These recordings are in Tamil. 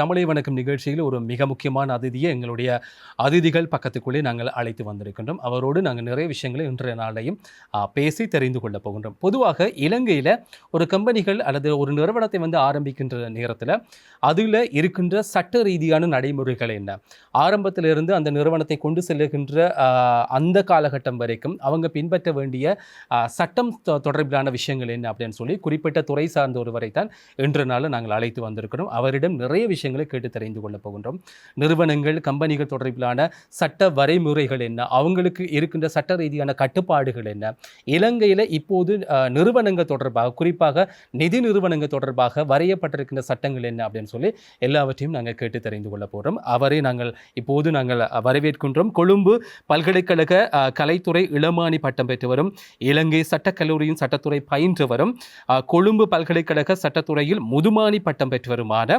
தமிழை வணக்கம் நிகழ்ச்சியில் ஒரு மிக முக்கியமான அதிதியை எங்களுடைய அதிதிகள் பக்கத்துக்குள்ளே நாங்கள் அழைத்து வந்திருக்கின்றோம். அவரோடு நாங்கள் நிறைய விஷயங்களை இன்றைய நாளையும் பேசி தெரிந்து கொள்ளப் போகின்றோம். பொதுவாக இலங்கையில் ஒரு கம்பெனிகள் அல்லது ஒரு நிறுவனத்தை வந்து ஆரம்பிக்கின்ற நேரத்தில் அதில் இருக்கின்ற சட்ட ரீதியான நடைமுறைகள் என்ன? ஆரம்பத்திலிருந்து அந்த நிறுவனத்தை கொண்டு செல்லுகின்ற அந்த காலகட்டம் வரைக்கும் அவங்க பின்பற்ற வேண்டிய சட்டம் தொடர்பிலான விஷயங்கள் என்ன அப்படின்னு சொல்லி குறிப்பிட்ட துறை சார்ந்த ஒருவரை தான் இன்று நாள் நாங்கள் அழைத்து வந்திருக்கிறோம். அவரிடம் நிறைய விஷயங்கள் விஷயங்களை கேட்டு தெரிந்து கொள்ளப் போகின்றோம். நிறுவனங்கள் கம்பெனிகள் தொடர்பிலான சட்ட வரைமுறைகள் என்ன? அவங்களுக்கு இருக்கின்ற சட்ட ரீதியான கட்டுப்பாடுகள் என்ன? இலங்கையில் இப்போது நிறுவனங்கள் தொடர்பாக குறிப்பாக நிதி நிறுவனங்கள் தொடர்பாக வரையப்பட்டிருக்கின்ற சட்டங்கள் என்ன அப்படின்னு சொல்லி எல்லாவற்றையும் நாங்கள் கேட்டு தெரிந்து கொள்ளப் போகிறோம். அவரை நாங்கள் இப்போது நாங்கள் வரவேற்கின்றோம். கொழும்பு பல்கலைக்கழக கலைத்துறை இளமானி பட்டம் பெற்றவரும் இலங்கை சட்டக்கல்லூரியின் சட்டத்துறை பயின்றவரும் கொழும்பு பல்கலைக்கழக சட்டத்துறையில் முதுமானி பட்டம் பெற்றவருமான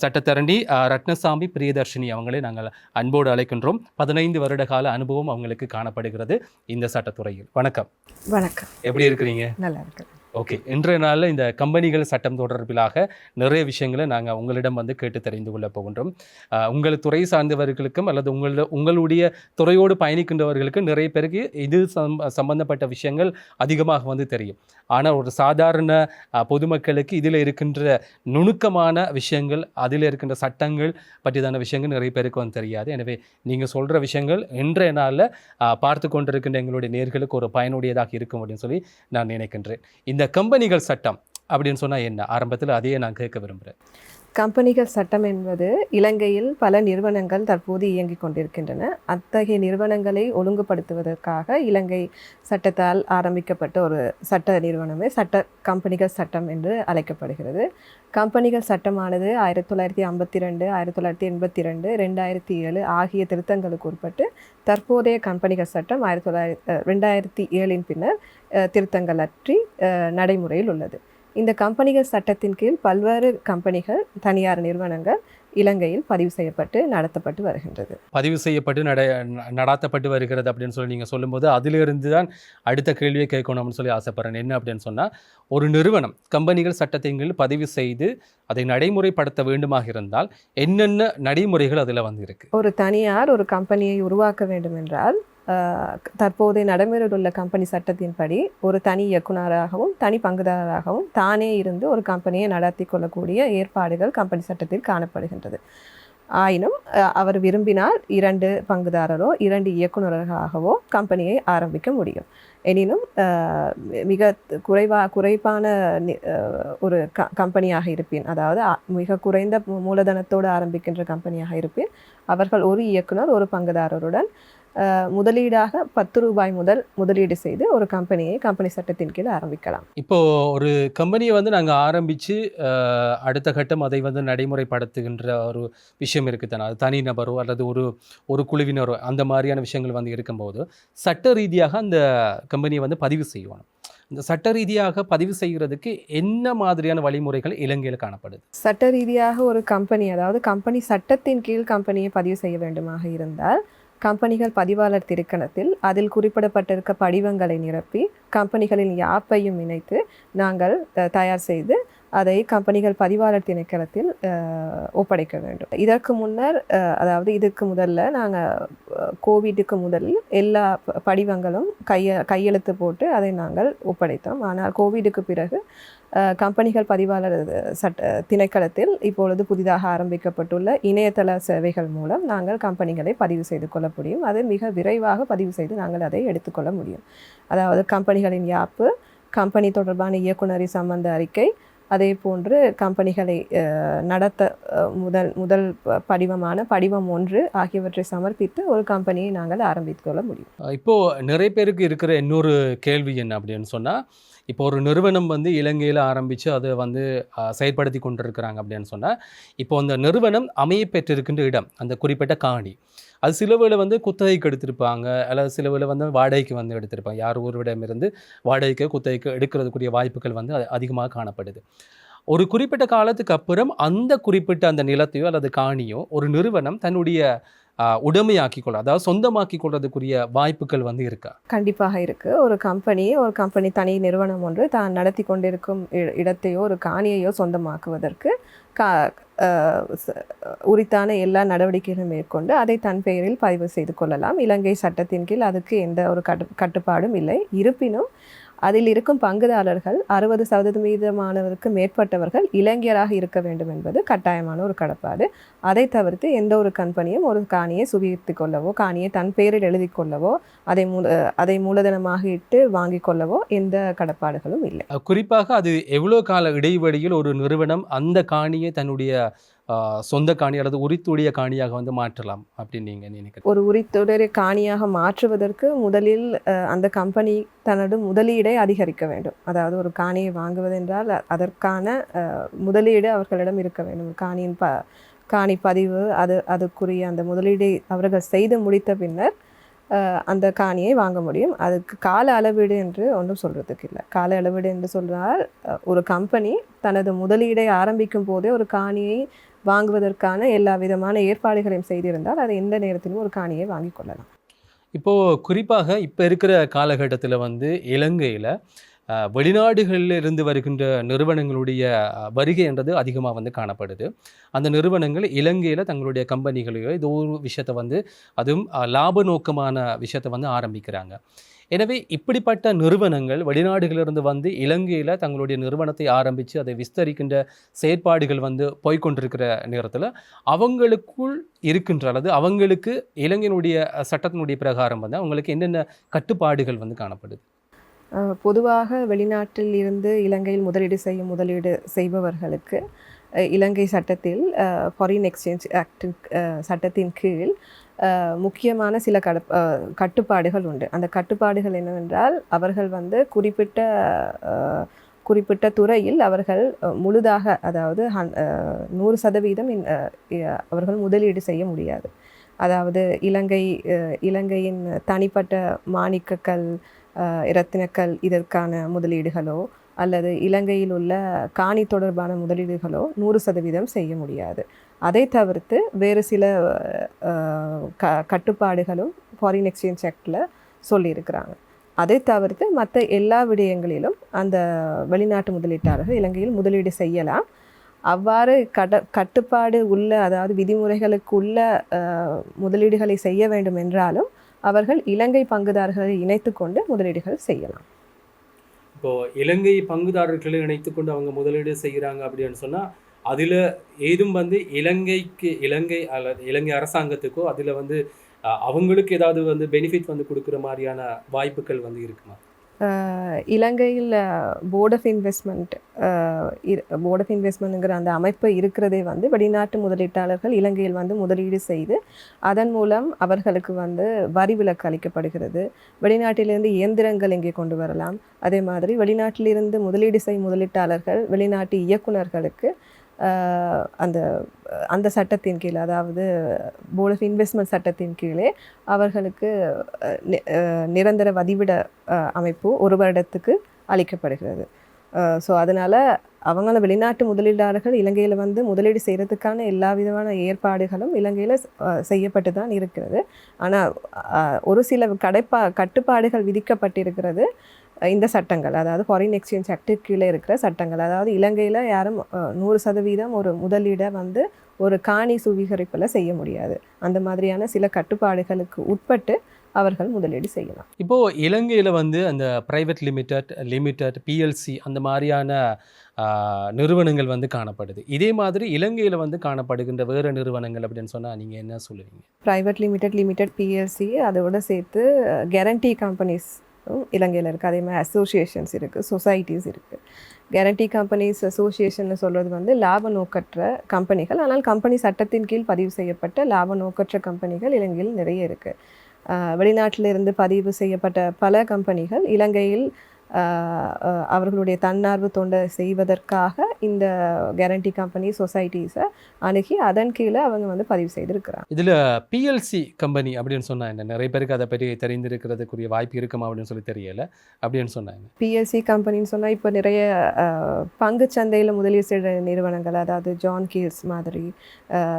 சட்டத்தை அஹ், ரத்னசாமி பிரியதர்ஷினி அவங்களை நாங்கள் அன்போடு அழைக்கின்றோம். பதினைந்து வருட கால அனுபவம் அவங்களுக்கு காணப்படுகிறது இந்த சட்டத்துறையில். வணக்கம். வணக்கம். எப்படி இருக்கிறீங்க? நல்லா இருக்கு ஓகே. இன்றைய நாளில் இந்த கம்பெனிகள் சட்டம் தொடர்பிலாக நிறைய விஷயங்களை நாங்கள் உங்களிடம் வந்து கேட்டு தெரிந்து கொள்ள போகின்றோம். உங்கள் துறை சார்ந்தவர்களுக்கும் அல்லது உங்களோட உங்களுடைய துறையோடு பயணிக்கின்றவர்களுக்கு நிறைய பேருக்கு இது சம் சம்பந்தப்பட்ட விஷயங்கள் அதிகமாக வந்து தெரியும். ஆனால் ஒரு சாதாரண பொதுமக்களுக்கு இதில் இருக்கின்ற நுணுக்கமான விஷயங்கள் அதில் இருக்கின்ற சட்டங்கள் பற்றிதான விஷயங்கள் நிறைய பேருக்கு வந்து தெரியாது. எனவே நீங்கள் சொல்கிற விஷயங்கள் இன்றைய நாளில் பார்த்து கொண்டிருக்கின்ற எங்களுடைய நேர்களுக்கு ஒரு பயனுடையதாக இருக்கும் அப்படின்னு சொல்லி நான் நினைக்கின்றேன். இந்த கம்பெனிகள் சட்டம் அப்படின்னு சொன்னால் என்ன? ஆரம்பத்தில் அதையே நான் கேட்க விரும்புகிறேன் கம்பெனிகள் சட்டம் என்பது இலங்கையில் பல நிறுவனங்கள் தற்போது இயங்கிக் கொண்டிருக்கின்றன. அத்தகைய நிறுவனங்களை ஒழுங்குபடுத்துவதற்காக இலங்கை சட்டத்தால் ஆரம்பிக்கப்பட்ட ஒரு சட்ட நிறுவனமே சட்ட கம்பெனிகள் சட்டம் என்று அழைக்கப்படுகிறது. கம்பெனிகள் சட்டமானது ஆயிரத்தி தொள்ளாயிரத்தி ஐம்பத்தி ரெண்டு ஆயிரத்தி தொள்ளாயிரத்தி எண்பத்தி ரெண்டு ரெண்டாயிரத்தி ஏழு ஆகிய திருத்தங்களுக்கு உட்பட்டு தற்போதைய கம்பெனிகள் சட்டம் ஆயிரத்தி தொள்ளாயிரத்தி ரெண்டாயிரத்தி ஏழின் பின்னர் திருத்தங்கள் அற்றி நடைமுறையில் உள்ளது. இந்த கம்பெனிகள் சட்டத்தின் கீழ் பல்வேறு கம்பெனிகள் தனியார் நிறுவனங்கள் இலங்கையில் பதிவு செய்யப்பட்டு நடத்தப்பட்டு வருகின்றது. பதிவு செய்யப்பட்டு நட நடாத்தப்பட்டு வருகிறது அப்படின்னு சொல்லி நீங்கள் சொல்லும்போது அதிலிருந்து தான் அடுத்த கேள்வியை கேட்கணும்னு சொல்லி ஆசைப்படுறேன். என்ன அப்படின்னு சொன்னால் ஒரு நிறுவனம் கம்பெனிகள் சட்டத்தின் கீழ் பதிவு செய்து அதை நடைமுறைப்படுத்த வேண்டுமாக இருந்தால் என்னென்ன நடைமுறைகள் அதில் வந்து இருக்கு ஒரு தனியார் ஒரு கம்பெனியை உருவாக்க வேண்டும் என்றால் தற்போதைய நடைமுறையில் உள்ள கம்பெனி சட்டத்தின்படி ஒரு தனி இயக்குனராகவும் தனி பங்குதாரராகவும் தானே இருந்து ஒரு கம்பெனியை நடத்தி கொள்ளக்கூடிய ஏற்பாடுகள் கம்பெனி சட்டத்தில் காணப்படுகின்றது. ஆயினும் அவர் விரும்பினால் இரண்டு பங்குதாரரோ இரண்டு இயக்குநர்களாகவோ கம்பெனியை ஆரம்பிக்க முடியும். எனினும் மிக குறைவா குறைப்பான ஒரு க கம்பெனியாக இருப்பின் அதாவது மிக குறைந்த மூலதனத்தோடு ஆரம்பிக்கின்ற கம்பெனியாக இருப்பின் அவர்கள் ஒரு இயக்குனர் ஒரு பங்குதாரருடன் முதலீடாக பத்து ரூபாய் முதல் முதலீடு செய்து ஒரு கம்பெனியை கம்பெனி சட்டத்தின் கீழ் ஆரம்பிக்கலாம். இப்போ ஒரு கம்பெனியை வந்து நாங்கள் ஆரம்பித்து அடுத்த கட்டம் அதை வந்து நடைமுறைப்படுத்துகின்ற ஒரு விஷயம் இருக்குது தானே அது தனிநபரோ அல்லது ஒரு ஒரு குழுவினரோ அந்த மாதிரியான விஷயங்கள் வந்து இருக்கும்போது சட்ட ரீதியாக அந்த கம்பெனியை வந்து பதிவு செய்யணும். இந்த சட்ட ரீதியாக பதிவு செய்கிறதுக்கு என்ன மாதிரியான வழிமுறைகள் இலங்கையில் காணப்படுது? சட்ட ரீதியாக ஒரு கம்பெனி அதாவது கம்பெனி சட்டத்தின் கீழ் கம்பெனியை பதிவு செய்ய வேண்டுமாக இருந்தால் கம்பெனிகள் பதிவாளர் திருக்கணத்தில் அதில் குறிப்பிடப்பட்டிருக்க படிவங்களை நிரப்பி கம்பெனிகளின் யாப்பையும் இணைத்து நாங்கள் தயார் செய்து அதை கம்பெனிகள் பதிவாளர் திணைக்களத்தில் ஒப்படைக்க வேண்டும். இதற்கு முன்னர் அதாவது இதுக்கு முதல்ல நாங்கள் கோவிட்டுக்கு முதலில் எல்லா படிவங்களும் கைய கையெழுத்து போட்டு அதை நாங்கள் ஒப்படைத்தோம். ஆனால் கோவிடுக்கு பிறகு கம்பெனிகள் பதிவாளர் சட்ட திணைக்களத்தில் இப்பொழுது புதிதாக ஆரம்பிக்கப்பட்டுள்ள இணையதள சேவைகள் மூலம் நாங்கள் கம்பெனிகளை பதிவு செய்து கொள்ள முடியும். அது மிக விரைவாக பதிவு செய்து நாங்கள் அதை எடுத்துக்கொள்ள முடியும். அதாவது கம்பெனிகளின் யாப்பு கம்பெனி தொடர்பான இயக்குநரை சம்பந்த அறிக்கை அதே போன்று கம்பெனிகளை நடத்த முதல் முதல் படிவமான படிவம் ஒன்று ஆகியவற்றை சமர்ப்பித்து ஒரு கம்பெனியை நாங்கள் ஆரம்பித்து கொள்ள முடியும். இப்போது இப்போ நிறைய பேருக்கு இருக்கிற இன்னொரு கேள்வி என்ன அப்படின்னு சொன்னால் இப்போ ஒரு நிறுவனம் வந்து இலங்கையில் ஆரம்பித்து அதை வந்து செயற்படுத்தி கொண்டிருக்கிறாங்க அப்படின்னு சொன்னால் இப்போ அந்த நிறுவனம் அமைய பெற்றிருக்கின்ற இடம் அந்த குறிப்பிட்ட காணி அது சில வேளை வந்து குத்தகைக்கு எடுத்திருப்பாங்க. அல்லது சில வேளை வந்து வாடகைக்கு வந்து எடுத்திருப்பாங்க. யார் ஒருவரிடமிருந்து வாடகைக்கு குத்தகைக்கு எடுக்கிறதுக்குரிய வாய்ப்புகள் வந்து அதிகமாக காணப்படுது. ஒரு குறிப்பிட்ட காலத்துக்கு அப்புறம் அந்த குறிப்பிட்ட அந்த நிலத்தையோ அல்லது காணியோ ஒரு நிறுவனம் தன்னுடைய ஆஹ், கொள்ள அதாவது சொந்தமாக்கிக் கொள்றதுக்குரிய வாய்ப்புகள் வந்து இருக்கா? கண்டிப்பாக இருக்குது ஒரு கம்பெனி ஒரு கம்பெனி தனி நிறுவனம் ஒன்று தான் நடத்தி கொண்டிருக்கும் இ- இடத்தையோ ஒரு காணியையோ சொந்தமாக்குவதற்கு கா உரித்தான எல்லா நடவடிக்கைகளும் மேற்கொண்டு அதை தன் பெயரில் பதிவு செய்து கொள்ளலாம். இலங்கை சட்டத்தின் கீழ் அதுக்கு எந்த ஒரு கட்டு கட்டுப்பாடும் இல்லை. இருப்பினும் அதில் இருக்கும் பங்குதாரர்கள் அறுபது சதவீதமானவருக்கு மேற்பட்டவர்கள் இளைஞராக இருக்க வேண்டும் என்பது கட்டாயமான ஒரு கடப்பாடு. அதை தவிர்த்து எந்த ஒரு கம்பெனியும் ஒரு காணியை சுவித்து கொள்ளவோ காணியை தன் பெயரில் எழுதி கொள்ளவோ அதை மூல அதை மூலதனமாக இட்டு வாங்கி கொள்ளவோ எந்த கடப்பாடுகளும் இல்லை. குறிப்பாக அது எவ்வளோ கால இடைவெளியில் ஒரு நிறுவனம் அந்த காணியை தன்னுடைய சொந்த காணி அல்லது உரித்துடைய காணியாக வந்து மாற்றலாம் அப்படின்னு நீங்கள் நினைக்கிறீங்க? ஒரு உரித்துடைய காணியாக மாற்றுவதற்கு முதலில் அந்த கம்பெனி தனது முதலீடை அதிகரிக்க வேண்டும். அதாவது ஒரு காணியை வாங்குவதென்றால் என்றால் அதற்கான முதலீடு அவர்களிடம் இருக்க வேண்டும். காணியின் ப காணி பதிவு அது அதுக்குரிய அந்த முதலீடை அவர்கள் செய்து முடித்த பின்னர் அந்த காணியை வாங்க முடியும். அதுக்கு கால அளவீடு என்று ஒன்றும் சொல்கிறதுக்கு இல்லை. கால அளவீடு என்று சொல்கிறால் ஒரு கம்பெனி தனது முதலீடை ஆரம்பிக்கும் போதே ஒரு காணியை வாங்குவதற்கான எல்லா விதமான ஏற்பாடுகளையும் செய்திருந்தால் அதை எந்த நேரத்திலும் ஒரு காணியை வாங்கிக் கொள்ளலாம். இப்போது குறிப்பாக இப்போ இருக்கிற காலகட்டத்தில் வந்து இலங்கையில் வெளிநாடுகளில் இருந்து வருகின்ற நிறுவனங்களுடைய வருகை என்றது அதிகமாக வந்து காணப்படுது. அந்த நிறுவனங்கள் இலங்கையில் தங்களுடைய கம்பெனிகளையோ ஏதோ ஒரு விஷயத்தை வந்து அதுவும் லாப நோக்கமான விஷயத்தை வந்து ஆரம்பிக்கிறாங்க. எனவே இப்படிப்பட்ட நிறுவனங்கள் வெளிநாடுகளிலிருந்து வந்து இலங்கையில் தங்களுடைய நிறுவனத்தை ஆரம்பித்து அதை விஸ்தரிக்கின்ற செயற்பாடுகள் வந்து போய்கொண்டிருக்கிற நேரத்தில் அவங்களுக்குள் இருக்கின்ற அல்லது அவங்களுக்கு இலங்கையினுடைய சட்டத்தினுடைய பிரகாரம் வந்து அவங்களுக்கு என்னென்ன கட்டுப்பாடுகள் வந்து காணப்படுது? பொதுவாக வெளிநாட்டில் இருந்து இலங்கையில் முதலீடு செய்யும் முதலீடு செய்பவர்களுக்கு இலங்கை சட்டத்தில் ஃபாரின் எக்ஸ்சேஞ்ச் ஆக்டின் சட்டத்தின் கீழ் முக்கியமான சில கட கட்டுப்பாடுகள் உண்டு. அந்த கட்டுப்பாடுகள் என்னவென்றால் அவர்கள் வந்து குறிப்பிட்ட குறிப்பிட்ட துறையில் அவர்கள் முழுதாக அதாவது ஹன் நூறு சதவீதம் அவர்கள் முதலீடு செய்ய முடியாது. அதாவது இலங்கை இலங்கையின் தனிப்பட்ட மாணிக்கக்கல் இரத்தினக்கள் இரத்தினக்கல் இதற்கான முதலீடுகளோ அல்லது இலங்கையில் உள்ள காணி தொடர்பான முதலீடுகளோ நூறு சதவீதம் செய்ய முடியாது. அதை தவிர்த்து வேறு சில க கட்டுப்பாடுகளும் ஃபாரின் எக்ஸ்சேஞ்ச் ஆக்டில் சொல்லியிருக்கிறாங்க. அதை தவிர்த்து மற்ற எல்லா விடயங்களிலும் அந்த வெளிநாட்டு முதலீட்டாளர்கள் இலங்கையில் முதலீடு செய்யலாம். அவ்வாறு கட கட்டுப்பாடு உள்ள அதாவது விதிமுறைகளுக்குள்ள அஹ், முதலீடுகளை செய்ய வேண்டும் என்றாலும் அவர்கள் இலங்கை பங்குதாரர்களை இணைத்து கொண்டு முதலீடுகள் செய்யலாம். இப்போது இலங்கை பங்குதாரர்களை இணைத்து கொண்டு அவங்க முதலீடு செய்கிறாங்க அப்படின்னு சொன்னால் அதில் ஏதும் வந்து இலங்கைக்கு இலங்கை அல்லது இலங்கை அரசாங்கத்துக்கோ அதில் வந்து அவங்களுக்கு ஏதாவது வந்து பெனிஃபிட் வந்து கொடுக்குற மாதிரியான வாய்ப்புகள் வந்து இருக்குமா? இலங்கையில் board of investment board of இன்வெஸ்ட்மெண்ட்டுங்கிற அந்த அமைப்பு இருக்கிறதே வந்து வெளிநாட்டு முதலீட்டாளர்கள் இலங்கையில் வந்து முதலீடு செய்து அதன் மூலம் அவர்களுக்கு வந்து வரி விலக்கு அளிக்கப்படுகிறது. வெளிநாட்டிலிருந்து இயந்திரங்கள் இங்கே கொண்டு வரலாம். அதே மாதிரி வெளிநாட்டிலிருந்து முதலீடு செய்யும் முதலீட்டாளர்கள் வெளிநாட்டு இயக்குனர்களுக்கு அந்த அந்த சட்டத்தின் கீழ் அதாவது போர்ட் ஆஃப் இன்வெஸ்ட்மெண்ட் சட்டத்தின் கீழே அவர்களுக்கு நிரந்தர வதிவிட அமைப்பு ஒரு வருடத்துக்கு அளிக்கப்படுகிறது. ஸோ அதனால் அவங்கள வெளிநாட்டு முதலீட்டாளர்கள் இலங்கையில் வந்து முதலீடு செய்கிறதுக்கான எல்லா விதமான ஏற்பாடுகளும் இலங்கையில் செய்யப்பட்டு தான் இருக்கிறது. ஆனால் ஒரு சில கடைப்பா கட்டுப்பாடுகள் விதிக்கப்பட்டிருக்கிறது. இந்த சட்டங்கள் அதாவது ஃபாரின் எக்ஸ்சேஞ்ச் ஆக்டு கீழே இருக்கிற சட்டங்கள் அதாவது இலங்கையில் யாரும் நூறு சதவீதம் ஒரு முதலீடை வந்து ஒரு காணி சுவீகரிப்பில் செய்ய முடியாது. அந்த மாதிரியான சில கட்டுப்பாடுகளுக்கு உட்பட்டு அவர்கள் முதலீடு செய்யலாம். இப்போ இலங்கையில வந்து அந்த பிரைவேட் லிமிடெட் லிமிடெட் பிஎல்சி அந்த மாதிரியான நிறுவனங்கள் வந்து காணப்படுது. இதே மாதிரி இலங்கையில வந்து காணப்படுகின்ற வேறு நிறுவனங்கள் அப்படின்னு சொன்னா நீங்க என்ன சொல்லுவீங்க? ப்ரைவேட் லிமிடெட் லிமிடெட் பிஎல்சி அதோட சேர்த்து கேரண்டி கம்பெனிஸ் இலங்கையில் இருக்குது அதே மாதிரி அசோசியேஷன்ஸ் இருக்குது சொசைட்டிஸ் இருக்குது கேரண்டி கம்பெனிஸ் அசோசியேஷன் சொல்கிறது வந்து லாப நோக்கற்ற கம்பெனிகள் ஆனால் கம்பெனி சட்டத்தின் கீழ் பதிவு செய்யப்பட்ட லாப நோக்கற்ற கம்பெனிகள் இலங்கையில் நிறைய இருக்குது வெளிநாட்டிலிருந்து பதிவு செய்யப்பட்ட பல கம்பெனிகள் இலங்கையில் அவர்களுடைய தன்னார்வ தொண்டை செய்வதற்காக இந்த கேரண்டி கம்பெனி சொசைட்டிஸை அணுகி அதன் கீழே அவங்க வந்து பதிவு செய்திருக்கிறாங்க. இதுல பிஎல்சி கம்பெனி அப்படின்னு சொன்னா என்ன? நிறைய பேருக்கு அதை பற்றி தெரிந்திருக்கிறதுக்குரிய வாய்ப்பு இருக்குமா அப்படின்னு சொல்லி தெரியல. அப்படின்னு சொன்னாங்க பிஎஸ்சி கம்பெனின்னு சொன்னால் இப்போ நிறைய அஹ், பங்குச் சந்தையில் முதலீடு செய்கிற நிறுவனங்கள் அதாவது ஜான் கீல்ஸ் மாதிரி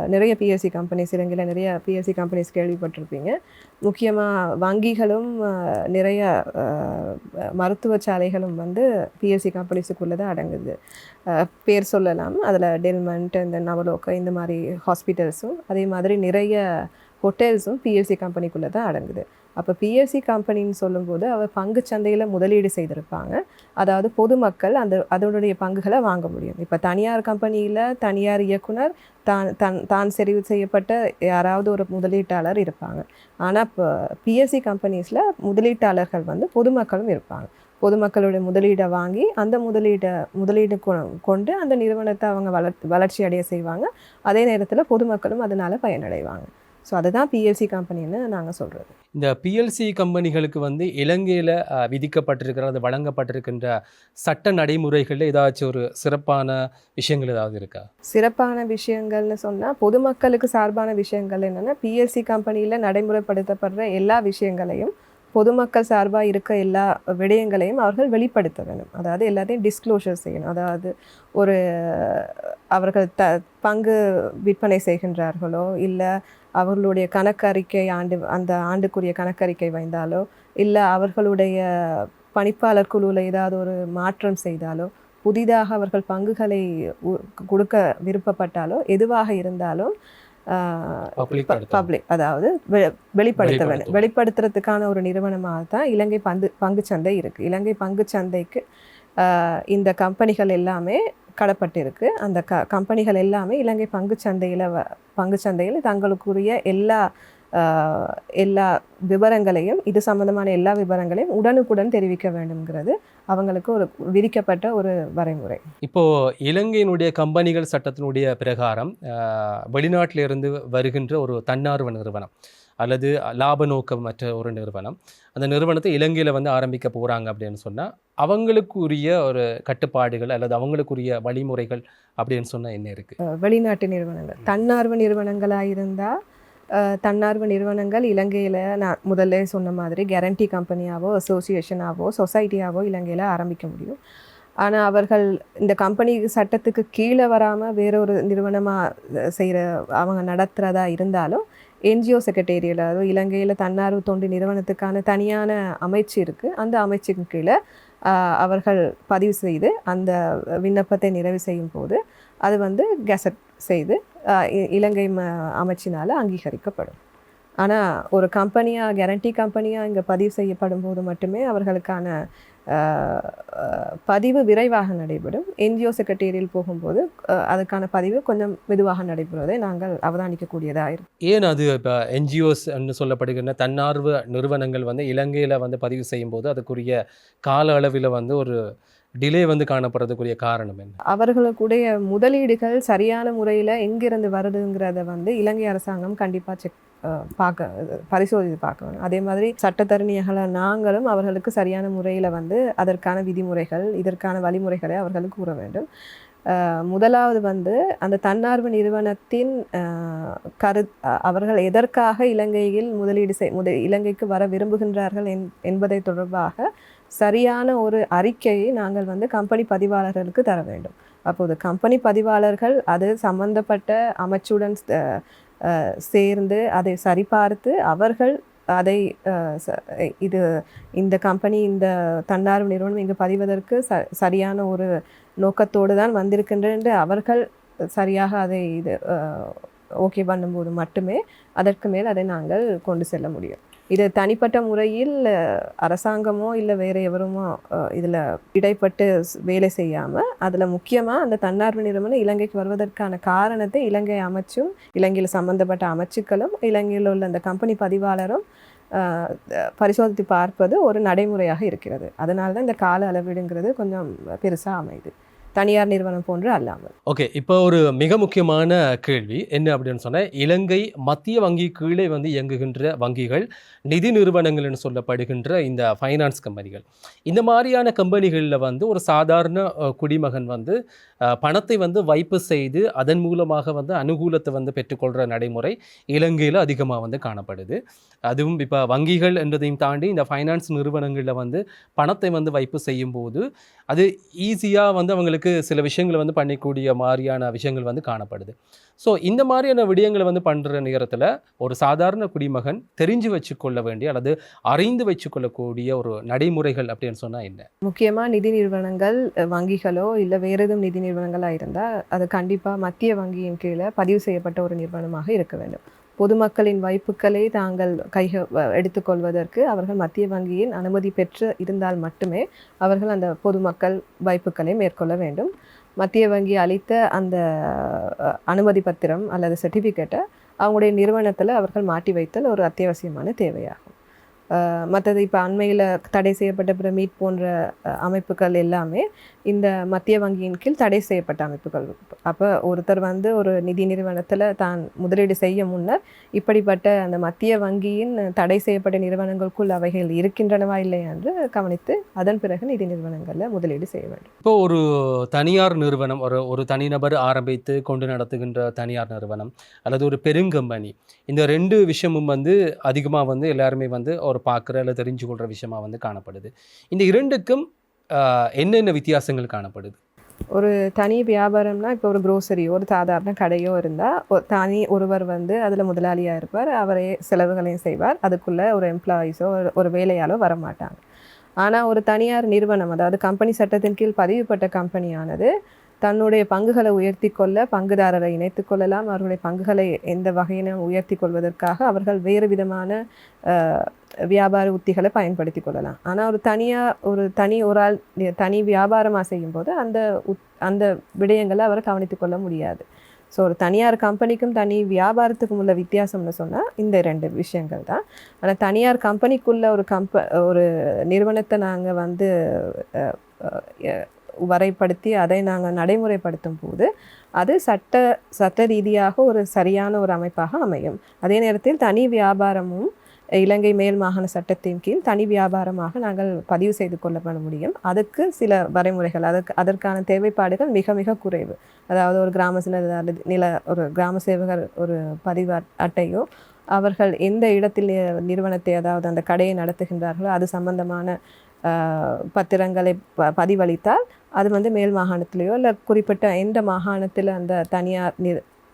நிறைய பிஎஸ்சி கம்பெனிஸ் இலங்கையில் நிறைய பிஎஸ்சி கம்பெனிஸ் கேள்விப்பட்டிருப்பீங்க. முக்கியமாக வங்கிகளும் நிறைய மருத்துவ சாலைகளும் வந்து பிஎஸ்சி கம்பெனிஸுக்குள்ளே தான் அடங்குது. பேர் சொல்லலாம். அதில் டெல்மண்ட் இந்த நவலோக்க இந்த மாதிரி ஹாஸ்பிட்டல்ஸும் அதே மாதிரி நிறைய ஹோட்டல்ஸும் பிஎஸ்சி கம்பெனிக்குள்ளே தான் அடங்குது. அப்போ பிஎஸ்சி கம்பெனின்னு சொல்லும்போது அவர் பங்கு சந்தையில் முதலீடு செய்திருப்பாங்க. அதாவது பொதுமக்கள் அந்த அதனுடைய பங்குகளை வாங்க முடியும். இப்போ தனியார் கம்பெனியில் தனியார் இயக்குனர் தான் தன் தான் தெரிவு செய்யப்பட்ட யாராவது ஒரு முதலீட்டாளர் இருப்பாங்க. ஆனால் இப்போ பிஎஸ்சி கம்பெனிஸில் முதலீட்டாளர்கள் வந்து பொதுமக்களும் இருப்பாங்க. பொதுமக்களுடைய முதலீடை வாங்கி அந்த முதலீடை முதலீடு கொ- கொண்டு அந்த நிறுவனத்தை அவங்க வளர் வளர்ச்சி அடைய செய்வாங்க. அதே நேரத்தில் பொதுமக்களும் அதனால் பயனடைவாங்க. ஸோ அதுதான் பிஎஸ்சி கம்பெனின்னு நாங்கள் சொல்கிறது இந்த பிஎல்சி கம்பெனிகளுக்கு வந்து இலங்கையில் விதிக்கப்பட்டிருக்கிற அது வழங்கப்பட்டிருக்கின்ற சட்ட நடைமுறைகளில் ஏதாச்சும் ஒரு சிறப்பான விஷயங்கள் ஏதாவது இருக்கா? சிறப்பான விஷயங்கள்னு சொன்னால் பொதுமக்களுக்கு சார்பான விஷயங்கள் என்னென்னா பிஎஸ்சி கம்பெனியில் நடைமுறைப்படுத்தப்படுற எல்லா விஷயங்களையும் பொதுமக்கள் சார்பாக இருக்க எல்லா விடயங்களையும் அவர்கள் வெளிப்படுத்த வேணும் அதாவது எல்லாத்தையும் டிஸ்க்ளோஷர் செய்யணும். அதாவது ஒரு அவர்கள் த பங்கு விற்பனை செய்கின்றார்களோ இல்லை அவர்களுடைய கணக்கறிக்கை ஆண்டு அந்த ஆண்டுக்குரிய கணக்கறிக்கை வைந்தாலோ இல்லை அவர்களுடைய பணிப்பாளர் குழுவில் ஏதாவது ஒரு மாற்றம் செய்தாலோ புதிதாக அவர்கள் பங்குகளை கொடுக்க விருப்பப்பட்டாலோ எதுவாக இருந்தாலும். பப்ளிக் அதாவது வெ- வெளிப்படுத்த வேண்டும். வெளிப்படுத்துறதுக்கான ஒரு நிறுவனமாக தான் இலங்கை பந்து பங்குச்சந்தை இருக்குது இலங்கை பங்குச்சந்தைக்கு இந்த கம்பெனிகள் எல்லாமே கடப்பட்டிருக்கு. அந்த க கம்பெனிகள் எல்லாமே இலங்கை பங்குச்சந்தையில் வ பங்குச்சந்தையில் தங்களுக்குரிய எல்லா எல்லா விவரங்களையும் இது சம்பந்தமான எல்லா விவரங்களையும் உடனுக்குடன் தெரிவிக்க வேண்டும்ங்கிறது அவங்களுக்கு ஒரு விதிக்கப்பட்ட ஒரு வரைமுறை. இப்போ இலங்கையினுடைய கம்பெனிகள் சட்டத்தினுடைய பிரகாரம் வெளிநாட்டிலிருந்து வருகின்ற ஒரு தன்னார்வ நிறுவனம் அல்லது லாப நோக்கமற்ற ஒரு நிறுவனம். அந்த நிறுவனத்தை இலங்கையில் வந்து ஆரம்பிக்க போகிறாங்க அப்படின்னு சொன்னால் அவங்களுக்குரிய ஒரு கட்டுப்பாடுகள் அல்லது அவங்களுக்குரிய வழிமுறைகள் அப்படின்னு சொன்னால் என்ன இருக்குது வெளிநாட்டு நிறுவனங்கள். தன்னார்வ நிறுவனங்களாக இருந்தால் தன்னார்வ நிறுவனங்கள் இலங்கையில் நான் முதல்ல சொன்ன மாதிரி கேரண்டி கம்பெனியாவோ அசோசியேஷனாவோ சொசைட்டியாவோ இலங்கையில் ஆரம்பிக்க முடியும். ஆனால் அவர்கள் இந்த கம்பெனி சட்டத்துக்கு கீழே வராமல் வேறொரு நிறுவனமாக செய்கிற அவங்க நடத்துகிறதா இருந்தாலும் என்ஜிஓ செக்ரட்டேரியல் அதாவது இலங்கையில் தன்னார்வ தொண்டு நிறுவனத்துக்கான தனியான அமைச்சு இருக்குது அந்த அமைச்சுக்கு கீழே அவர்கள் பதிவு செய்து அந்த விண்ணப்பத்தை நிறைவு செய்யும் போது அது வந்து கெசட் செய்து இ- இலங்கை ம அமைச்சினால் அங்கீகரிக்கப்படும். ஆனால் ஒரு கம்பெனியாக கேரண்டி கம்பெனியாக இங்கே பதிவு செய்யப்படும் போது மட்டுமே அவர்களுக்கான பதிவு விரைவாக நடைபெறும். என்ஜிஓ செக்ரட்டேரியல் போகும்போது அதுக்கான பதிவு கொஞ்சம் மெதுவாக நடைபெறுவதை நாங்கள் அவதானிக்கக்கூடியதாக இருக்கும் ஏன் அது இப்போ என்ஜிஓஸ் சொல்லப்படுகின்ற தன்னார்வ நிறுவனங்கள் வந்து இலங்கையில் வந்து பதிவு செய்யும்போது அதுக்குரிய கால அளவில் வந்து ஒரு டிலே வந்து காணப்படுறதுக்குரிய காரணம் என்ன? அவர்களுக்குடைய முதலீடுகள் சரியான முறையில் எங்கிருந்து வருதுங்கிறத வந்து இலங்கை அரசாங்கம் கண்டிப்பாக செக் பார்க்க பரிசோதித்து பார்க்கணும். அதே மாதிரி சட்டத்தரணியர்கள நாங்களும் அவர்களுக்கு சரியான முறையில் வந்து அதற்கான விதிமுறைகள் இதற்கான வழிமுறைகளை அவர்களுக்கு கூற வேண்டும். முதலாவது வந்து அந்த தன்னார்வ நிறுவனத்தின் கரு அவர்கள் எதற்காக இலங்கையில் முதலீடு செய் முத இலங்கைக்கு வர விரும்புகின்றார்கள் என் என்பதை தொடர்பாக சரியான ஒரு அறிக்கையை நாங்கள் வந்து கம்பெனி பதிவாளர்களுக்கு தர வேண்டும். அப்போது கம்பெனி பதிவாளர்கள் அது சம்பந்தப்பட்ட அமைச்சுடன் சேர்ந்து அதை சரிபார்த்து அவர்கள் அதை இது இந்த கம்பெனி இந்த தன்னார்வ நிறுவனம் இங்கு பதிவதற்கு ச சரியான ஒரு நோக்கத்தோடு தான் வந்திருக்கின்ற அவர்கள் சரியாக அதை இது ஓகே பண்ணும்போது மட்டுமே அதற்கு மேல் அதை நாங்கள் கொண்டு செல்ல முடியும். இது தனிப்பட்ட முறையில் அரசாங்கமோ இல்லை வேறு எவருமோ இதில் இடைப்பட்டு வேலை செய்யாமல் அதில் முக்கியமாக அந்த தன்னார்வ நிறுவனம் இலங்கைக்கு வருவதற்கான காரணத்தை இலங்கை அமைச்சும் இலங்கையில் சம்பந்தப்பட்ட அமைச்சுக்களும் இலங்கையில் உள்ள அந்த கம்பெனி பதிவாளரும் பரிசோதித்து பார்ப்பது ஒரு நடைமுறையாக இருக்கிறது. அதனால தான் இந்த கால அளவீடுங்கிறது கொஞ்சம் பெருசாக அமையுது தனியார் நிறுவனம் போன்று அல்லாமல். ஓகே இப்போ ஒரு மிக முக்கியமான கேள்வி. என்ன அப்படின்னு சொன்னால் இலங்கை மத்திய வங்கி கீழே வந்து இயங்குகின்ற வங்கிகள் நிதி நிறுவனங்கள் என்று சொல்லப்படுகின்ற இந்த ஃபைனான்ஸ் கம்பெனிகள். இந்த மாதிரியான கம்பெனிகளில் வந்து ஒரு சாதாரண குடிமகன் வந்து பணத்தை வந்து வைப்பு செய்து அதன் மூலமாக வந்து அனுகூலத்தை வந்து பெற்றுக்கொள்கிற நடைமுறை இலங்கையில் அதிகமாக வந்து காணப்படுது. அதுவும் இப்போ வங்கிகள் என்றதையும் தாண்டி இந்த ஃபைனான்ஸ் நிறுவனங்களில் வந்து பணத்தை வந்து வைப்பு செய்யும்போது அது ஈஸியாக வந்து அவங்களுக்கு அவர்களுக்கு சில விஷயங்களை வந்து பண்ணிக்கூடிய மாதிரியான விஷயங்கள் வந்து காணப்படுது. ஸோ இந்த மாதிரியான விடயங்களை வந்து பண்ணுற நேரத்தில் ஒரு சாதாரண குடிமகன் தெரிஞ்சு வச்சுக்கொள்ள வேண்டிய அல்லது அறிந்து வச்சுக்கொள்ளக்கூடிய ஒரு நடைமுறைகள் அப்படின்னு சொன்னால் என்ன? முக்கியமாக நிதி நிறுவனங்கள் வங்கிகளோ இல்லை வேறு எதுவும் நிதி நிறுவனங்களாக இருந்தால் அது கண்டிப்பாக மத்திய வங்கியின் கீழே பதிவு செய்யப்பட்ட ஒரு நிறுவனமாக இருக்க வேண்டும். பொதுமக்களின் வைப்புக்களை தாங்கள் கைக எடுத்துக்கொள்வதற்கு அவர்கள் மத்திய வங்கியின் அனுமதி பெற்று இருந்தால் மட்டுமே அவர்கள் அந்த பொதுமக்கள் வைப்புக்களை மேற்கொள்ள வேண்டும். மத்திய வங்கி அளித்த அந்த அனுமதி பத்திரம் அல்லது சர்டிஃபிகேட்டை அவங்களுடைய நிறுவனத்தில் அவர்கள் மாட்டி வைத்தல் ஒரு அத்தியாவசியமான தேவையாகும். மற்றது இப்போ அண்மையில் தடை செய்யப்பட்ட பிரமீட் போன்ற அமைப்புகள் எல்லாமே இந்த மத்திய வங்கியின் கீழ் தடை செய்யப்பட்ட அமைப்புகள். அப்போ ஒருத்தர் வந்து ஒரு நிதி நிறுவனத்தில் தான் முதலீடு செய்ய முன்னர் இப்படிப்பட்ட அந்த மத்திய வங்கியின் தடை செய்யப்பட்ட நிறுவனங்களுக்குள் அவைகள் இருக்கின்றனவா இல்லை என்று கவனித்து அதன் பிறகு நிதி நிறுவனங்களில் முதலீடு செய்ய வேண்டும். இப்போ ஒரு தனியார் நிறுவனம் ஒரு ஒரு தனிநபர் ஆரம்பித்து கொண்டு நடத்துகின்ற தனியார் நிறுவனம் அல்லது ஒரு பெருங்கம்பெனி இந்த ரெண்டு விஷயமும் வந்து அதிகமாக வந்து எல்லாருமே வந்து ஒரு பார்க்குற அல்லது தெரிஞ்சு கொள்கிற விஷயமாக வந்து காணப்படுது. இந்த இரண்டுக்கும் என்னென்ன வித்தியாசங்கள் காணப்படுது? ஒரு தனி வியாபாரம்னா இப்போ ஒரு க்ரோசரியோ ஒரு சாதாரண கடையோ இருந்தால் தனி ஒருவர் வந்து அதில் முதலாளியாக இருப்பார் அவரே செலவுகளையும் செய்வார் அதுக்குள்ளே ஒரு எம்ப்ளாயீஸோ ஒரு வேலையாலோ வரமாட்டாங்க. ஆனால் ஒரு தனியார் நிறுவனம் அதாவது கம்பெனி சட்டத்தின் கீழ் பதிவுப்பட்ட கம்பெனியானது தன்னுடைய பங்குகளை உயர்த்தி கொள்ள பங்குதாரரை இணைத்து கொள்ளலாம். அவர்களுடைய பங்குகளை எந்த வகையினும் உயர்த்தி கொள்வதற்காக அவர்கள் வேறு விதமான வியாபார உத்திகளை பயன்படுத்தி கொள்ளலாம். ஆனால் ஒரு தனியாக ஒரு தனி ஒரு ஆள் தனி வியாபாரமாக செய்யும்போது அந்த உத் அந்த விடயங்களை அவர் கவனித்து கொள்ள முடியாது. ஸோ ஒரு தனியார் கம்பெனிக்கும் தனி வியாபாரத்துக்கும் உள்ள வித்தியாசம்னு சொன்னால் இந்த ரெண்டு விஷயங்கள் தான். ஆனால் தனியார் கம்பெனிக்குள்ள ஒரு கம்ப ஒரு நிறுவனத்தை நாங்கள் வந்து வரைப்படுத்தி அதை நாங்கள் நடைமுறைப்படுத்தும் போது அது சட்ட சட்ட ரீதியாக ஒரு சரியான ஒரு அமைப்பாக அமையும். அதே நேரத்தில் தனி வியாபாரமும் இலங்கை மேல் மாகாண சட்டத்தின் கீழ் தனி வியாபாரமாக நாங்கள் பதிவு செய்து கொள்ளப்பட முடியும். அதுக்கு சில வரைமுறைகள் அதற்கு அதற்கான தேவைப்பாடுகள் மிக மிக குறைவு. அதாவது ஒரு கிராம சில நில ஒரு கிராம சேவகர் ஒரு பதிவு அட்டையோ அவர்கள் எந்த இடத்தில் நிறுவனத்தை அதாவது அந்த கடையை நடத்துகின்றார்களோ அது சம்பந்தமான பத்திரங்களை ப பதிவளித்தால் அது வந்து மேல் மாகாணத்திலேயோ இல்லை குறிப்பிட்ட எந்த மாகாணத்தில் அந்த தனியார்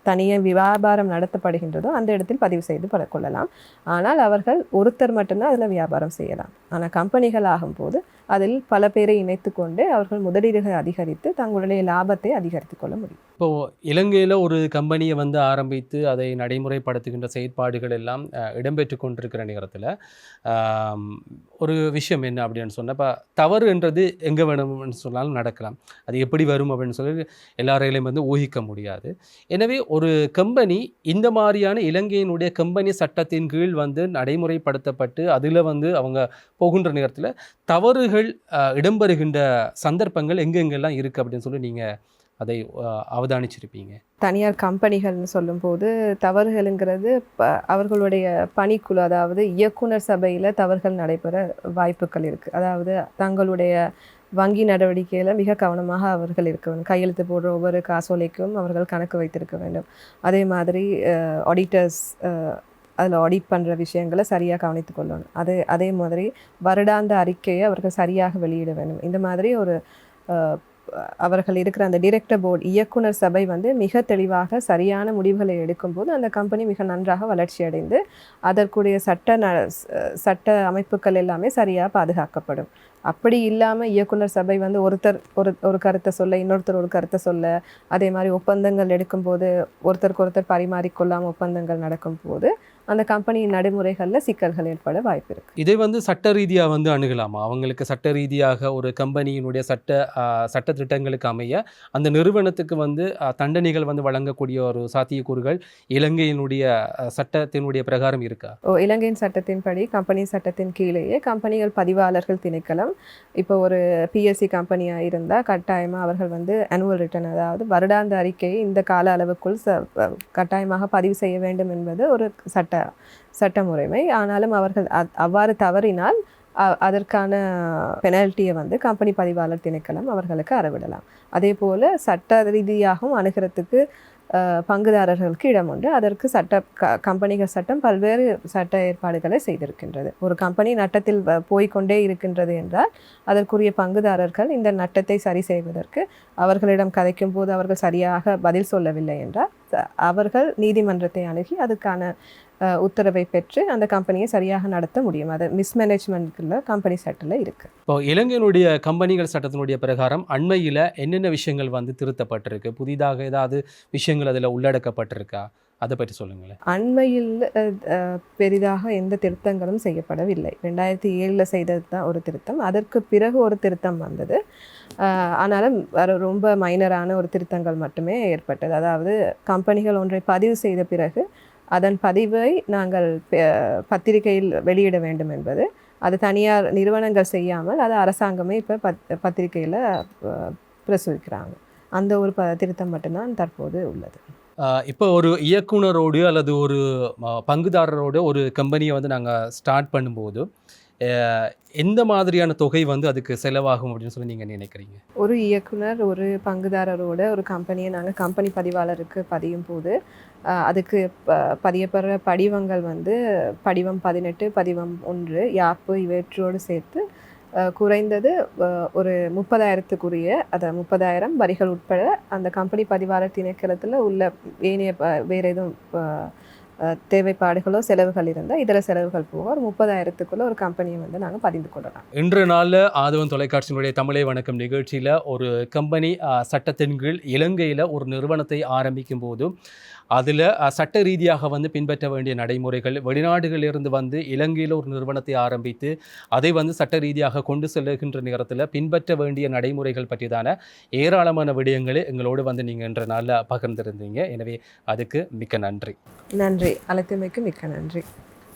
தனியே தனியாக வியாபாரம் நடத்தப்படுகின்றதோ அந்த இடத்தில் பதிவு செய்து கொள்ளலாம். ஆனால் அவர்கள் ஒருத்தர் மட்டும்தான் அதில் வியாபாரம் செய்யலாம். ஆனால் கம்பெனிகள் ஆகும்போது அதில் பல பேரை இணைத்து கொண்டு அவர்கள் முதலீடுகள் அதிகரித்து தங்களுடைய லாபத்தை அதிகரித்து கொள்ள முடியும். இப்போது இலங்கையில் ஒரு கம்பெனியை வந்து ஆரம்பித்து அதை நடைமுறைப்படுத்துகின்ற செயற்பாடுகள் எல்லாம் இடம்பெற்று கொண்டிருக்கிற நேரத்தில் ஒரு விஷயம் என்ன அப்படின்னு சொன்னால் இப்போ தவறுன்றது எங்கே வேணும்னு சொன்னாலும் நடக்கலாம். அது எப்படி வரும் அப்படின்னு சொல்லி எல்லாரையிலையும் வந்து ஊகிக்க முடியாது. எனவே ஒரு கம்பெனி இந்த மாதிரியான இலங்கையினுடைய கம்பெனி சட்டத்தின் கீழ் வந்து நடைமுறைப்படுத்தப்பட்டு அதில் வந்து அவங்க போகின்ற நேரத்தில் தவறுகள் இடம்பெறுகின்ற சந்தர்ப்பங்கள் எங்கெங்கெல்லாம் இருக்குது அப்படின்னு சொல்லி நீங்கள் அதை அவதானிச்சிருப்பீங்க. தனியார் கம்பெனிகள்னு சொல்லும்போது தவறுகளுங்கிறது ப அவர்களுடைய பணிக்குழு அதாவது இயக்குனர் சபையில் தவறுகள் நடைபெற வாய்ப்புகள் இருக்குது அதாவது தங்களுடைய வங்கி நடவடிக்கையில் மிக கவனமாக அவர்கள் இருக்க வேண்டும். கையெழுத்து போடுற ஒவ்வொரு காசோலைக்கும் அவர்கள் கணக்கு வைத்திருக்க வேண்டும். அதே மாதிரி ஆடிட்டர்ஸ் அதில் ஆடிட் பண்ணுற விஷயங்களை சரியாக கவனித்து கொள்ளணும். அதே அதே மாதிரி வருடாந்த அறிக்கையை அவர்கள் சரியாக வெளியிட வேண்டும். இந்த மாதிரி ஒரு அவர்கள் இருக்கிற அந்த டிரெக்டர் போர்டு இயக்குனர் சபை வந்து மிக தெளிவாக சரியான முடிவுகளை எடுக்கும்போது அந்த கம்பெனி மிக நன்றாக வளர்ச்சி அடைந்து அதற்குரிய சட்ட ந சட்ட அமைப்புகள் எல்லாமே சரியாக பாதுகாக்கப்படும். அப்படி இல்லாமல் இயக்குனர் சபை வந்து ஒருத்தர் ஒரு ஒரு கருத்தை சொல்ல இன்னொருத்தர் ஒரு கருத்தை சொல்ல அதே மாதிரி ஒப்பந்தங்கள் எடுக்கும்போது ஒருத்தருக்கு ஒருத்தர் பரிமாறிக்கொள்ளாமல் ஒப்பந்தங்கள் நடக்கும்போது அந்த கம்பெனியின் நடைமுறைகளில் சிக்கல்கள் ஏற்பட வாய்ப்பு இருக்குது இதை வந்து சட்ட ரீதியாக வந்து அணுகலாமா? அவங்களுக்கு சட்ட ரீதியாக ஒரு கம்பெனியினுடைய சட்ட சட்ட திட்டங்களுக்கு அமைய அந்த நிறுவனத்துக்கு வந்து தண்டனைகள் வந்து வழங்கக்கூடிய ஒரு சாத்தியக்கூறுகள் இலங்கையினுடைய சட்டத்தினுடைய பிரகாரம் இருக்கா? ஓ இலங்கையின் சட்டத்தின்படி கம்பெனி சட்டத்தின் கீழேயே கம்பெனிகள் பதிவாளர்கள் திணைக்களம். இப்போ ஒரு பிஎஸ்சி கம்பெனியாக இருந்தால் கட்டாயமாக அவர்கள் வந்து அனுவல் ரிட்டர்ன் அதாவது வருடாந்த அறிக்கையை இந்த கால அளவுக்குள் கட்டாயமாக பதிவு செய்ய வேண்டும் என்பது ஒரு சட்ட சட்ட முறைமை ஆனாலும் அவர்கள் அ- அவ்வாறு தவறினால் அதற்கான பெனால்ட்டியை வந்து கம்பெனி பதிவாளர் திணைக்களம் அவர்களுக்கு அறவிடலாம். அதே போல் சட்ட ரீதியாகவும் அணுகிறதுக்கு பங்குதாரர்களுக்கு இடம் உண்டு. அதற்கு சட்ட க கம்பெனிகள் சட்டம் பல்வேறு சட்ட ஏற்பாடுகளை செய்திருக்கின்றது. ஒரு கம்பெனி நட்டத்தில் வ- போய்க்கொண்டே இருக்கின்றது என்றால் அதற்குரிய பங்குதாரர்கள் இந்த நட்டத்தை சரி செய்வதற்கு அவர்களிடம் கதைக்கும் போது அவர்கள் சரியாக பதில் சொல்லவில்லை என்றால் அவர்கள் நீதிமன்றத்தை அணுகி அதுக்கான உத்தரவை பெற்று அந்த கம்பெனியை சரியாக நடத்த முடியும். அது மிஸ்மேனேஜ்மெண்ட்டில் கம்பெனி சட்டில் இருக்குது இப்போ இலங்கையினுடைய கம்பெனிகள் சட்டத்தினுடைய பிரகாரம் அண்மையில் என்னென்ன விஷயங்கள் வந்து திருத்தப்பட்டிருக்கு? புதிதாக ஏதாவது விஷயங்கள் அதில் உள்ளடக்கப்பட்டிருக்கா? அதை பற்றி சொல்லுங்களேன். அண்மையில் பெரிதாக எந்த திருத்தங்களும் செய்யப்படவில்லை. ரெண்டாயிரத்தி ஏழில் செய்தது தான் ஒரு திருத்தம். அதற்கு பிறகு ஒரு திருத்தம் வந்தது. ஆனாலும் ரொம்ப மைனரான ஒரு திருத்தங்கள் மட்டுமே ஏற்பட்டது. அதாவது கம்பெனிகள் ஒன்றை பதிவு செய்த பிறகு அதன் பதிவை நாங்கள் பத்திரிகையில் வெளியிட வேண்டும் என்பது. அது தனியார் நிறுவனங்கள் செய்யாமல் அது அரசாங்கமே இப்போ பத் பத்திரிகையில் பிரசுரிக்கிறாங்க. அந்த ஒரு ப திருத்தம் மட்டும்தான் தற்போது உள்ளது. இப்போ ஒரு இயக்குனரோடு அல்லது ஒரு பங்குதாரரோடு ஒரு கம்பெனியை வந்து நாங்கள் ஸ்டார்ட் பண்ணும்போது எந்த மாதிரியான தொகை வந்து அதுக்கு செலவாகும் அப்படின்னு சொல்லி நீங்கள் நினைக்கிறீங்க? ஒரு இயக்குனர் ஒரு பங்குதாரரோட ஒரு கம்பெனியை நாங்கள் கம்பெனி பதிவாளருக்கு பதியும் போது அதுக்கு ப- பதியப்படுற படிவங்கள் வந்து படிவம் பதினெட்டு படிவம் ஒன்று யாப்பு இவற்றோடு சேர்த்து குறைந்தது ஒரு முப்பதாயிரத்துக்குரிய அதை முப்பதாயிரம் வரிகள் உட்பட அந்த கம்பெனி பதிவாளர் திணைக்களத்தில் உள்ள ஏனைய வேறு எதுவும் தேவைப்பாடுகளோ செலவுகள் இருந்தால் இதர செலவுகள் போக ஒரு முப்பதாயிரத்துக்குள்ள ஒரு கம்பெனியை வந்து நாங்கள் பதிந்து கொள்ளலாம். இன்று நாளில் ஆதவன் தொலைக்காட்சியினுடைய தமிழை வணக்கம் நிகழ்ச்சியில் ஒரு கம்பெனி சட்டத்தின் கீழ் இலங்கையில் ஒரு நிறுவனத்தை ஆரம்பிக்கும் போது அதில் சட்ட ரீதியாக வந்து பின்பற்ற வேண்டிய நடைமுறைகள் வெளிநாடுகளிலிருந்து வந்து இலங்கையில் ஒரு நிறுவனத்தை ஆரம்பித்து அதை வந்து சட்ட ரீதியாக கொண்டு செல்லுகின்ற நேரத்தில் பின்பற்ற வேண்டிய நடைமுறைகள் பற்றிதான ஏராளமான விடயங்களை எங்களோடு வந்து நீங்கள் இன்ற நாளில் பகிர்ந்திருந்தீங்க. எனவே அதுக்கு மிக்க நன்றி. நன்றி. அழைத்தமைக்கு மிக்க நன்றி.